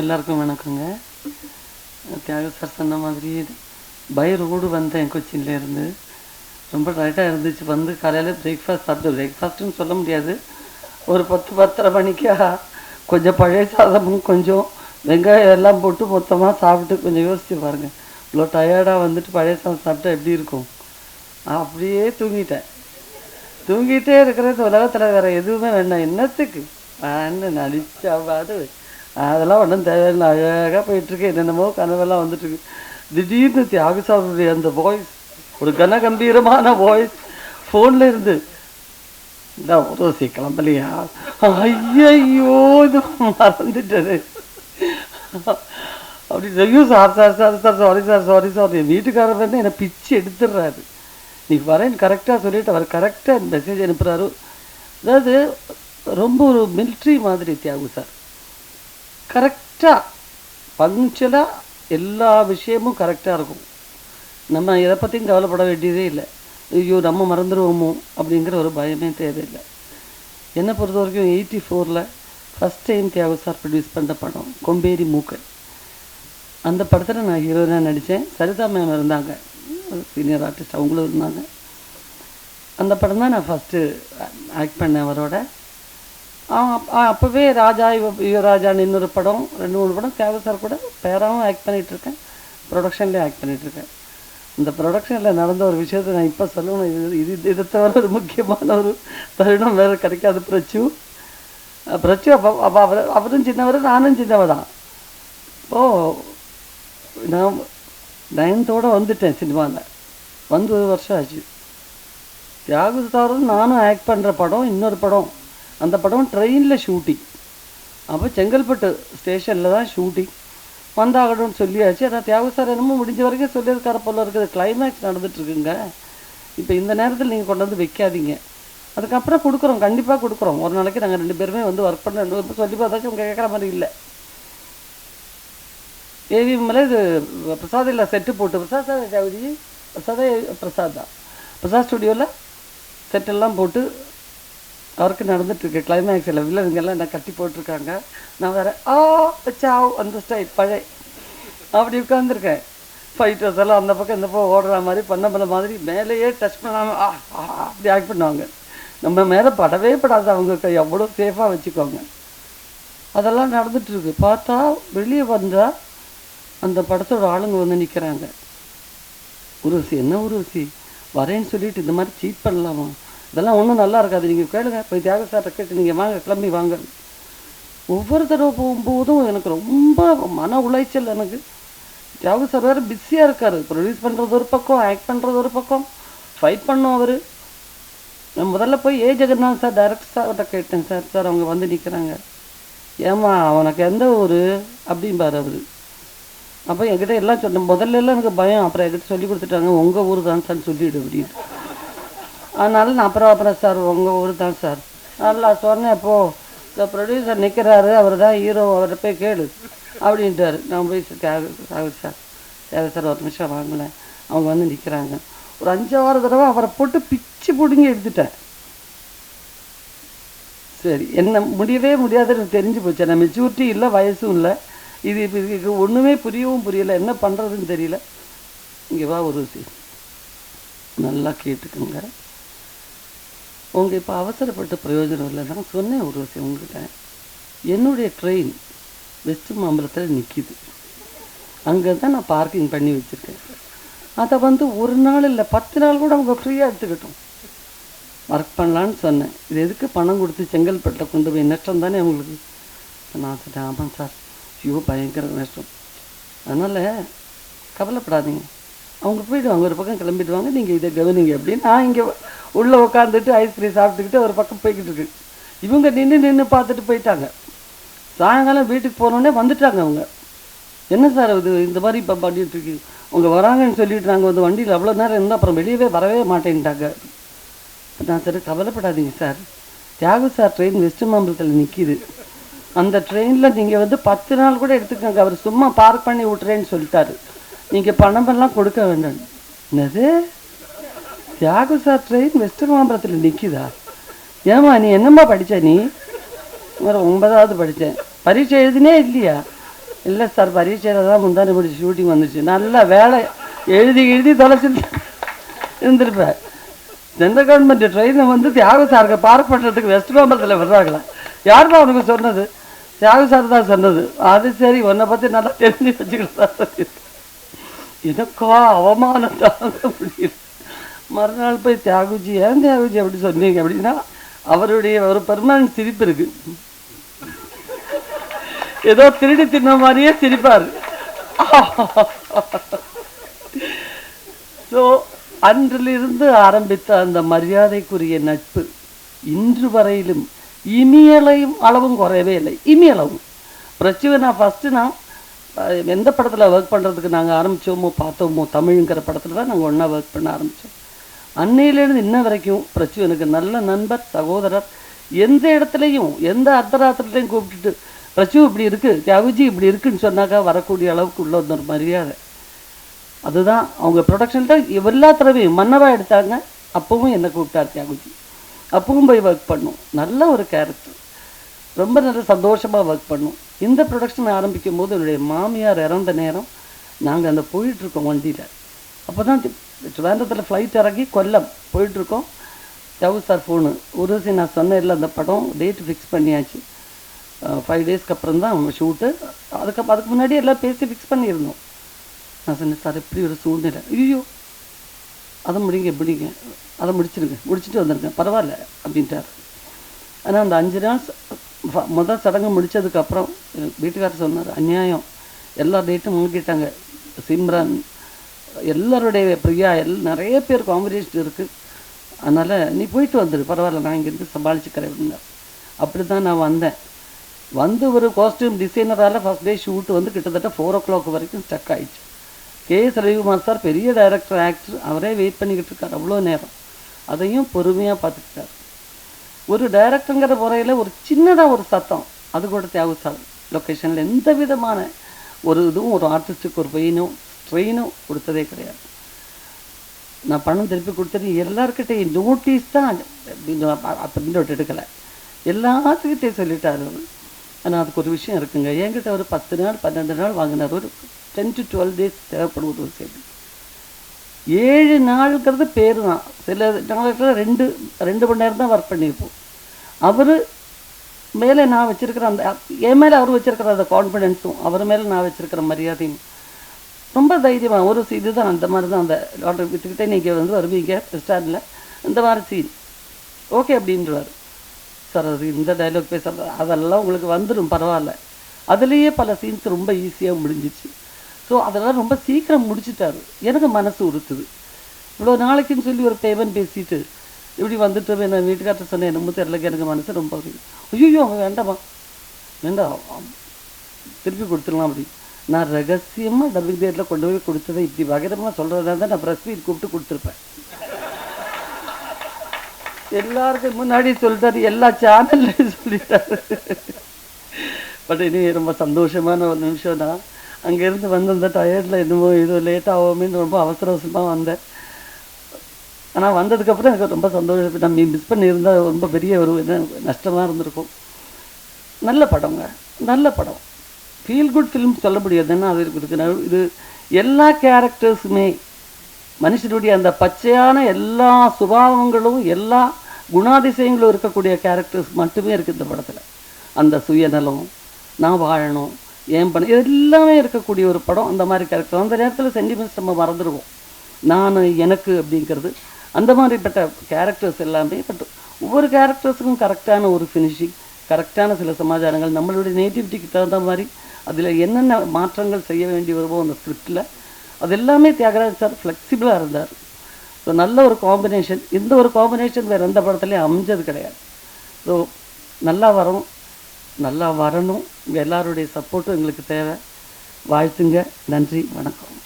எல்லாருக்கும் வணக்கங்க. தியாக சார் சொன்ன மாதிரி பை ரோடு வந்தேன் கொச்சின்லேருந்து ரொம்ப டைட்டாக இருந்துச்சு. வந்து காலையில் பிரேக்ஃபாஸ்ட் சாப்பிட்டு பிரேக்ஃபாஸ்ட்டுன்னு சொல்ல முடியாது. ஒரு பத்து பத்தரை மணிக்கா கொஞ்சம் பழைய சாதமும் கொஞ்சம் வெங்காயம் எல்லாம் போட்டு மொத்தமாக சாப்பிட்டு கொஞ்சம் யோசிச்சு பாருங்க. இவ்வளோ டயர்டாக வந்துட்டு பழைய சாதம் சாப்பிட்டா எப்படி இருக்கும்? அப்படியே தூங்கிட்டேன். தூங்கிட்டே இருக்கிறது உலகத்தில் வேறு எதுவுமே வேண்டாம். என்னத்துக்கு? நான் நடிச்சா பாடு. அதெல்லாம் ஒன்றும் தேவையில்லை. அழகாக போயிட்டுருக்கு. என்னென்னமோ கனவெல்லாம் வந்துட்டு திடீர்னு திடீர்னு தியாகசாவுடைய அந்த வாய்ஸ் ஒரு கனகம்பீரமான வாய்ஸ் ஃபோனில் இருந்து இந்த ரோசி கிளம்பலையா? ஐயையோ இது மறந்துட்டது அப்படி ஐயோ sir sir sir sir sorry sir sorry. Sir என் வீட்டுக்காரர் வந்து என்னை பிச்சு எடுத்துடுறாரு. நீ வரேன் கரெக்டாக சொல்லிட்டு அவர் கரெக்டாக மெசேஜ் அனுப்புகிறாரு அதாவது ரொம்ப ஒரு மிலிட்ரி மாதிரி தியாகு சார். கரெக்டாக பங்க்சுவலாக எல்லா விஷயமும் கரெக்டாக இருக்கும். நம்ம எதை பற்றியும் கவலைப்பட வேண்டியதே இல்லை. ஐயோ நம்ம மறந்துடுவோமோ அப்படிங்கிற ஒரு பயமே தேவையில்லை. என்னை பொறுத்த வரைக்கும் எயிட்டி ஃபோரில் first time Thiyagu sir produce பண்ண படம் கொம்பேரி மூக்கன் அந்த படத்தில் நான் ஹீரோயினாக நடித்தேன் சரிதா மேம் இருந்தாங்க. சீனியர் ஆர்டிஸ்ட் அவங்களும் இருந்தாங்க. அந்த படம் தான் நான் ஃபஸ்ட்டு ஆக்ட் பண்ணேன் அவரோட. அப்போவே ராஜா யுவ யுவராஜான்னு இன்னொரு படம் ரெண்டு மூணு படம் தேவை சார் கூட பேராகவும் ஆக்ட் பண்ணிகிட்ருக்கேன் ப்ரொடக்ஷன்லேயும் ஆக்ட் பண்ணிகிட்ருக்கேன் இந்த ப்ரொடக்ஷனில் நடந்த ஒரு விஷயத்தை நான் இப்போ சொல்லணும். இது இது இதை தவிர ஒரு முக்கியமான ஒரு தருணம் வேறு கிடைக்காது பிரச்சு. பிரச்சு அப்போ அப்போ அவர் அவரும் சின்னவர் நானும் சின்னவர் தான் இப்போது நான் நயன்த்தோடு வந்துட்டேன் சினிமாவில் வந்து ஒரு வருஷம் ஆச்சு. தியாகு சாரும் நானும் ஆக்ட் பண்ணுற படம் இன்னொரு படம். அந்த படம் ட்ரெயினில் ஷூட்டிங் அப்போ செங்கல்பட்டு ஸ்டேஷனில் தான் ஷூட்டிங் வந்தாகணும்னு சொல்லியாச்சு. அதான் தியாகசார என்னமோ முடிஞ்ச வரைக்கும் சொல்லியிருக்கார போல இருக்குது. கிளைமேக்ஸ் நடந்துட்டுருக்குங்க. இப்போ இந்த நேரத்தில் நீங்கள் கொண்டு வந்து வைக்காதீங்க. அதுக்கப்புறம் கொடுக்குறோம். கண்டிப்பாக கொடுக்குறோம். ஒரு நாளைக்கு நாங்கள் ரெண்டு பேருமே வந்து ஒர்க் பண்ண சொல்லி பார்த்தாச்சும் உங்கள் கேட்குற மாதிரி இல்லை. ஏவி மேலே இது பிரசாத் இல்லை செட்டு போட்டு. பிரசாத் சார் ஜாவதி பிரசாதே பிரசாத் தான். பிரசாத் ஸ்டுடியோவில் செட்டெல்லாம் போட்டு அவருக்கு நடந்துட்டுருக்கு. கிளைமேக்ஸில் வில்லனுங்கெல்லாம் என்ன கட்டி போட்டிருக்காங்க. நான் வேறு ஆ சாவ் அந்த ஸ்டைல் பழைய அப்படி உட்காந்துருக்கேன் ஃபைட்டர்ஸ் எல்லாம் அந்த பக்கம் இந்த பக்கம் ஓடுற மாதிரி பண்ண பண்ண மாதிரி மேலேயே டச் பண்ணாமல் ஆ ஆ, அப்படி ஆக்ட் பண்ணுவாங்க. நம்ம மேலே படவே படாது அவங்க எவ்வளோ சேஃபாக வச்சுக்கோங்க. அதெல்லாம் நடந்துட்டுருக்கு. பார்த்தா வெளியே வந்தால் அந்த படத்தோட ஆளுங்க வந்து நிற்கிறாங்க உருவசி என்ன உருவசி வரேன்னு சொல்லிட்டு இந்த மாதிரி சீட் பண்ணலாமா? இதெல்லாம் ஒன்றும் நல்லா இருக்காது. நீங்கள் கேளுங்க. போய் தியாக சார்கிட்ட கேட்டு நீங்கள் வாங்க கிளம்பி வாங்க. ஒவ்வொரு தடவை போகும்போதும் எனக்கு ரொம்ப மன உளைச்சல் எனக்கு. தியாக சார் வேறு பிஸியாக இருக்கார். ப்ரொடியூஸ் பண்ணுறது ஒரு பக்கம் ஆக்ட் பண்ணுறது ஒரு பக்கம் ஃபைட் பண்ணோம் அவர். நான் முதல்ல போய் ஏ ஜெகநாத் சார் டைரக்டர் சார்கிட்ட கேட்டேன். சார் சார் அவங்க வந்து நிற்கிறாங்க ஏம்மா அவனுக்கு எந்த ஊர்? அப்படிம்பார் அவர். அப்போ என்கிட்ட எல்லாம் சொன்னேன். முதல்ல எல்லாம் எனக்கு பயம். அப்புறம் என்கிட்ட சொல்லி கொடுத்துட்டாங்க. உங்கள் ஊர் தான் சார் சொல்லிவிடு அப்படின்னு. அதனால நான் அப்புறம் அப்புறம் சார் உங்கள் ஊர் தான் சார். நல்லா சொன்னேன் போ இந்த ப்ரொடியூசர் நிற்கிறாரு அவர் தான் ஹீரோ அவரை போய் கேளு அப்படின்ட்டாரு. நான் போய் தேவை சார் தேவை சார் ஒரு நிமிஷம் வாங்கினேன். அவங்க வந்து நிற்கிறாங்க ஒரு அஞ்சாறு தடவை அவரை போட்டு பிச்சு பிடுங்கி எடுத்துட்டேன். சரி என்ன முடியவே முடியாதுன்னு தெரிஞ்சு போச்சு. நான் மெச்சூரிட்டி இல்லை வயசும் இல்லை. இது இப்போ இதுக்கு ஒன்றுமே புரியவும் புரியல. என்ன பண்ணுறதுன்னு தெரியல. இங்கே வா ஒரு நல்லா கேட்டுக்கோங்க. உங்கள் இப்போ அவசரப்பட்ட பிரயோஜனம் இல்லை நான் சொன்னேன் ஒரு விஷயம் உங்ககிட்ட. என்னுடைய ட்ரெயின் வெஸ்ட் மாம்பலத்தில் நிற்கிது அங்கே தான் நான் பார்க்கிங் பண்ணி வச்சுருக்கேன். அதை வந்து ஒரு நாள் இல்லை பத்து நாள் கூட அவங்க ஃப்ரீயாக எடுத்துக்கிட்டோம். ஒர்க் பண்ணலான்னு சொன்னேன். இது எதுக்கு பணம் கொடுத்து செங்கல்பட்டில் கொண்டு போய் நஷ்டம் தானே அவங்களுக்கு? நான் சொன்னேன் ஆமாம் சார். ஐயோ பயங்கர நஷ்டம். அதனால் கவலைப்படாதீங்க. அவங்க போயிடுவாங்க ஒரு பக்கம் கிளம்பிடுவாங்க நீங்கள் இதை கவனிங்க அப்படின்னு. நான் இங்கே உள்ளே உட்காந்துட்டு ஐஸ்கிரீம் சாப்பிட்டுக்கிட்டு ஒரு பக்கம் போய்கிட்டு இருக்கு இவங்க நின்று நின்று பார்த்துட்டு போயிட்டாங்க. சாயங்காலம் வீட்டுக்கு போனோடனே வந்துட்டாங்க அவங்க. என்ன சார் இது? இந்த மாதிரி இப்போ பண்ணிட்டு இருக்கு அவங்க வராங்கன்னு சொல்லிட்டு நாங்கள் வந்து வண்டியில் அவ்வளோ நேரம் இருந்தால் அப்புறம் வெளியவே வரவே மாட்டேன்ட்டாங்க. நான் சரி கவலைப்படாதீங்க sir. Thiyagu sir train west மாம்பலத்தில் நிற்கிது அந்த ட்ரெயினில் நீங்கள் வந்து பத்து நாள் கூட எடுத்துக்கோங்க. அவர் சும்மா பார்க் பண்ணி விட்றேன்னு சொல்லிட்டாரு. நீங்கள் பணமெல்லாம் கொடுக்க வேண்டாம். என்னது? தியாகு சார் ட்ரெயின் வெஸ்ட் மாம்பரத்தில் நிற்கிதா ஏம்மா நீ என்னம்மா படித்த நீ? ஒரு ஒன்பதாவது படித்தேன் பரீட்சை எழுதினே இல்லையா? இல்லை சார் பரீட்சையில் தான் முந்தானி முடிச்சு ஷூட்டிங் வந்துச்சு. நல்லா வேலை. எழுதி எழுதி தொலைச்சி இருந்திருப்பேன். சென்ட்ரல் கவர்மெண்ட் ட்ரெயினை வந்து தியாக சாருக்கு பார்க் பண்ணுறதுக்கு வெஸ்ட் மாம்பரத்தில் வர்றாங்களா யார் தான் அவனுக்கு சொன்னது? தியாக சார் தான் சொன்னது. அது சரி உன்னை பற்றி நல்லா தெரிஞ்சு வச்சுக்கிட்டு எனக்கா அவமானம் தாங்க முடியல மறுநாள் போய் தியாகுஜி ஏன் தியாகுஜி அப்படி சொன்னீங்க அப்படின்னா அவருடைய ஒரு பெர்மனன்ட் சிரிப்பு இருக்கு ஏதோ திருடி தின்ன மாதிரியே சிரிப்பார் ஸோ அன்றிலிருந்து ஆரம்பித்த அந்த மரியாதைக்குரிய நட்பு இன்று வரையிலும் இனியலையும் அளவும் குறையவே இல்லை இனியளவும் பிரச்சுவனா ஃபஸ்ட்டு நான் எந்த படத்தில் ஒர்க் பண்ணுறதுக்கு நாங்கள் ஆரம்பித்தோமோ பார்த்தோமோ தமிழுங்கிற படத்தில் தான் நாங்கள் ஒன்றா ஒர்க் பண்ண ஆரம்பித்தோம் அன்னையிலேருந்து இன்ன வரைக்கும் பிரச்சு எனக்கு நல்ல நண்பர் சகோதரர் எந்த இடத்துலையும் எந்த அர்த்தராத்திரத்தையும் கூப்பிட்டுட்டு பிரச்சு இப்படி இருக்குது தியாகுஜி இப்படி இருக்குன்னு சொன்னாக்கா வரக்கூடிய அளவுக்கு உள்ள ஒரு மரியாதை. அதுதான் அவங்க ப்ரொடக்ஷன்கிட்ட எல்லா தடவையும் மன்னராக எடுத்தாங்க. அப்பவும் என்னை கூப்பிட்டார் தியாகுஜி. அப்பவும் போய் ஒர்க் பண்ணும். நல்ல ஒரு கேரக்டர் ரொம்ப நல்ல சந்தோஷமாக ஒர்க் பண்ணும். இந்த ப்ரொடக்ஷன் ஆரம்பிக்கும் போது என்னுடைய மாமியார் இறந்த நேரம் நாங்கள் அந்த போயிட்டுருக்கோம் வண்டியில். அப்போ தான் ட்ரிவாண்டத்தில் ஃப்ளைட் இறங்கி கொல்லம் போயிட்டுருக்கோம். ஜவு சார் ஃபோனு ஒரு சரி நான் சொன்னேன்ல அந்த படம் டேட் ஃபிக்ஸ் பண்ணியாச்சு. ஃபைவ் டேஸ்க்கு அப்புறம் தான் ஷூட்டு அதுக்கப்புறம் அதுக்கு முன்னாடி எல்லாம் பேசி ஃபிக்ஸ் பண்ணியிருந்தோம். நான் சொன்னேன் சார் எப்படி ஒரு சூழ்நிலை. ஐயோ அதை முடிங்க முடிங்க. அதை முடிச்சிருங்க. முடிச்சுட்டு வந்துருங்க. பரவாயில்ல அப்படின்ட்டார். ஆனால் அந்த அஞ்சு நாள் முதல் சடங்கு முடித்ததுக்கப்புறம் வீட்டுக்காரர் சொன்னார் அநியாயம். எல்லா டேட்டும் முங்கிட்டாங்க சிம்ரன் எல்லாருடைய பிரியா எல் நிறைய பேர் காம்படிஷன் இருக்குது அதனால் நீ போயிட்டு வந்துடு பரவாயில்ல நான் இங்கேருந்து சமாளிச்சுக்கிறேன் அப்படின்னார். அப்படி தான் நான் வந்தேன். வந்து ஒரு காஸ்டியூம் டிசைனரால் ஃபஸ்ட் டே ஷூட் வந்து கிட்டத்தட்ட ஃபோர் ஓ கிளாக் வரைக்கும் ஸ்டக் ஆகிடுச்சு கே. எஸ். ரவிக்குமார் சார் பெரிய டைரக்டர் ஆக்டர் அவரே வெயிட் பண்ணிக்கிட்டு இருக்கார் அவ்வளோ நேரம். அதையும் பொறுமையாக பார்த்துக்கிட்டார். ஒரு டைரக்டருங்கிற முறையில் ஒரு சின்னதாக ஒரு சத்தம். அது கூட தியாகு சார். லொக்கேஷனில் எந்த விதமான ஒரு இதுவும் ஒரு ஆர்டிஸ்ட்டுக்கு ஒரு பெயினும் ஸ்ட்ரெயினும் கொடுத்ததே கிடையாது. நான் பணம் திருப்பி கொடுத்தது எல்லாருக்கிட்டையும் நோட்டீஸ் தான் அப்படின்னு விட்டு எடுக்கலை. எல்லாத்துக்கிட்டையும் சொல்லிட்டாரு அவர். ஆனால் அதுக்கு ஒரு விஷயம் இருக்குங்க. என்கிட்ட ஒரு பத்து நாள் பன்னெண்டு நாள் வாங்கினார் ஒரு டென் டு டுவெல் டேஸ் தேவைப்படும் ஒரு விஷயம் ஏழு நாளுங்கிறது பேர் தான் சில நாளைக்கு ரெண்டு ரெண்டு மணி நேரம் தான் ஒர்க் பண்ணியிருப்போம். அவர் மேலே நான் வச்சுருக்கிற அந்த என் மேலே அவர் வச்சுருக்கிற அந்த கான்ஃபிடென்ஸும் அவர் மேலே நான் வச்சுருக்கிற மரியாதையும் ரொம்ப தைரியமாக ஒரு இது இதுதான் அந்த மாதிரி தான் அந்த டாக்டர் வித்துக்கிட்டே நீங்கள் வந்து வருவீங்க ஸ்டாண்டில் இந்த மாதிரி சீன் ஓகே அப்படின்றவார் சார் அது இந்த டைலாக் பேசுகிறது அதெல்லாம் உங்களுக்கு வந்துடும் பரவாயில்ல. அதுலேயே பல சீன்ஸ் ரொம்ப ஈஸியாக முடிஞ்சிச்சு. ஸோ அதெல்லாம் ரொம்ப சீக்கிரம் முடிச்சிட்டாரு. எனக்கு மனசு உறுத்துது. இவ்வளோ நாளைக்குன்னு சொல்லி ஒரு பேமெண்ட் பேசிட்டு இப்படி வந்துட்டு என்ன வீட்டுக்கார்ட்ட சொன்னேன் என்னமோ தெரியலக்கு எனக்கு மனசு ரொம்ப ஐயோ அவன் வேண்டாமா? வேண்டாம் திருப்பி கொடுத்துடலாம் அப்படி. நான் ரகசியமாக டபுள் தேட்டரில் கொண்டு போய் கொடுத்ததை இப்படி வகரமாக சொல்கிறதா தான் நான் ப்ரெஸ் மீட் கூப்பிட்டு கொடுத்துருப்பேன். எல்லாருக்கும் முன்னாடி சொல்லிட்டாரு எல்லா சேனல்லையும் சொல்லிட்டாரு. பட் இனி ரொம்ப சந்தோஷமான ஒரு நிமிஷம் தான் அங்கேருந்து வந்து அந்த டயர்டில் என்னமோ இது லேட் ஆகுமேன்னு ரொம்ப அவசர அவசரமாக வந்தேன். ஆனால் வந்ததுக்கப்புறம் எனக்கு ரொம்ப சந்தோஷம். நம்ம மிஸ் பண்ணியிருந்தால் ரொம்ப பெரிய ஒரு இது நஷ்டமாக இருந்திருக்கும். நல்ல படங்க. நல்ல படம். ஃபீல் குட் ஃபிலிம் சொல்ல முடியாது. ஏன்னா அது இருக்குது? இது எல்லா கேரக்டர்ஸுமே மனுஷனுடைய அந்த பச்சையான எல்லா சுபாவங்களும் எல்லா குணாதிசயங்களும் இருக்கக்கூடிய கேரக்டர்ஸ் மட்டுமே இருக்குது இந்த படத்தில். அந்த சுயநலம் நான் வாழணும் ஏன் பண்ண எல்லாமே இருக்கக்கூடிய ஒரு படம் அந்த மாதிரி கேரக்டர் அந்த நேரத்தில் சென்டிமெண்ட்ஸ் நம்ம மறந்துடுவோம். நான் எனக்கு அப்படிங்கிறது. அந்த மாதிரிப்பட்ட கேரக்டர்ஸ் எல்லாமே பட் ஒவ்வொரு கேரக்டர்ஸுக்கும் கரெக்டான ஒரு ஃபினிஷிங் கரெக்டான சில சமாச்சாரங்கள் நம்மளுடைய நேட்டிவிட்டிக்கு தகுந்த மாதிரி அதில் என்னென்ன மாற்றங்கள் செய்ய வேண்டி வருமோ அந்த ஸ்கிரிப்டில் அது எல்லாமே தியாகராஜ் சார் ஃப்ளெக்சிபிளாக இருந்தார். ஸோ நல்ல ஒரு காம்பினேஷன் இந்த ஒரு காம்பினேஷன் வேறு எந்த படத்துலையும் அமைஞ்சது கிடையாது. ஸோ நல்லா வரும். நல்லா வரணும். உங்கள் எல்லாருடைய சப்போர்ட்டும் எங்களுக்கு தேவை. வாழ்த்துங்க. நன்றி. வணக்கம்.